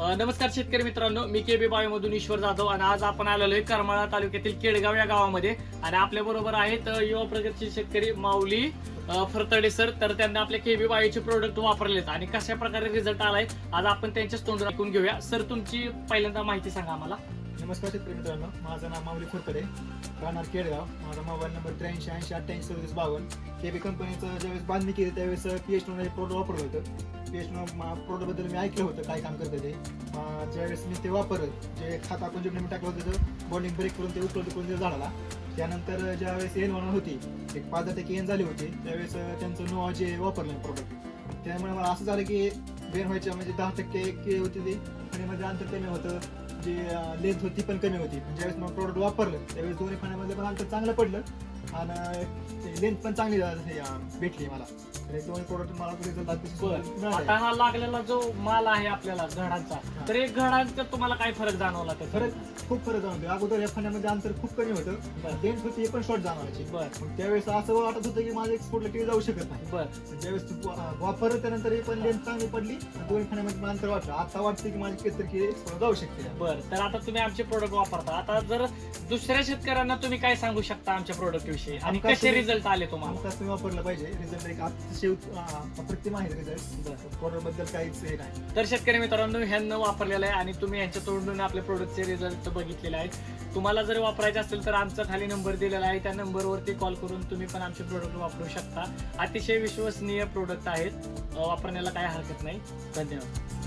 नमस्कार शेतकरी मित्रांनो मी के बी मधून ईश्वर जाधव आणि आज आपण आलेलो आहे करमाळा तालुक्यातील केडगाव या गावामध्ये. आणि आपल्या बरोबर आहेत युवा प्रगतशील शेतकरी माऊली फरतडे सर तर त्यांना आपल्या केबी बायोचे प्रोडक्ट वापरलेत आणि कशा प्रकारे रिझल्ट आलाय आज आपण त्यांच्याच तोंड ऐकून घेऊया. सर तुमची पहिल्यांदा माहिती सांगा आम्हाला. नमस्कार शेतकरी मित्रांनो माझं नाव माऊली खुरकडे राहणार केडगाव. माझा मोबाईल नंबर त्र्याऐंशी ऐंशी अठ्ठ्याऐंशी सदतीस बावन्न. के बी कंपनीचं ज्यावेळेस बांधणी केली त्यावेळेस पी एच हे प्रोडक्ट वापरलं होतं. पी एच प्रोडक्टबद्दल मी ऐकलं होतं काय काम करतं ते. ज्यावेळेस मी ते वापरत जे खात आपण जे टाकलं होतं त्याचं ब्रेक करून ते उपलब्ध करून ते झाडाला. त्यानंतर ज्यावेळेस एन होणार होती एक पाच दहा टक्के एन झाली होती त्यावेळेस त्यांचं नोवा जे वापरलं प्रोडक्ट त्यामुळे मला असं झालं की बेन व्हायच्या म्हणजे दहा टक्के के होती ती. आणि मध्ये अंतर कमी होतं. जी लेंथ होती पण कमी होती. पण ज्यावेळेस मग प्रोडक्ट वापरलं त्यावेळेस दोन्ही पाण्यामध्ये पण अंतर चांगलं पडलं. आणि लेंथ पण चांगली भेटली मला. दोन्ही प्रोडक्ट मला रिझल्ट आता हा लागलेला जो माल आहे आपल्याला घडांचा तर एक घडांचा तुम्हाला काय फरक जाणवला त्याचा? फरक खूप फरक जाणवतो अगोदर या खाण्यामध्ये अंतर खूप कमी होतं. लेंथ होती पण शॉर्ट जाणवायची बर. मग त्यावेळेस असं वाटत होतं की माझं एक्सपोर्टला केली जाऊ शकत नाही. बर. ज्यावेळेस तू वा- वापरलं त्यानंतर हे पण लेंथ चांगली पडली खाण्यामध्ये मला अंतर वाटलं. आता वाटतं की माझी केसर की एक्सपोर्ट जाऊ शकते. बर. तर आता तुम्ही आमचे प्रोडक्ट वापरता. आता जर दुसऱ्या शेतकऱ्यांना तुम्ही काय सांगू शकता आमच्या प्रोडक्ट विषयी? आणि कसे रिझल्ट आले तुम्हाला? तुम्ही वापरलं पाहिजे. रिझल्ट एक अतिशय अप्रतिम आहे रिझल्टबद्दल काहीच हे नाही. तर शेतकरी मित्रांनो ह्यांना वापरलेलं आहे आणि तुम्ही यांच्या तोंडून आपल्या प्रोडक्टचे रिझल्ट बघितलेले आहेत. तुम्हाला जर वापरायचे असेल तर आमचा खाली नंबर दिलेला आहे. त्या नंबरवरती कॉल करून तुम्ही पण आमचे प्रोडक्ट वापरू शकता. अतिशय विश्वसनीय प्रोडक्ट आहेत. वापरण्याला काय हरकत नाही. धन्यवाद.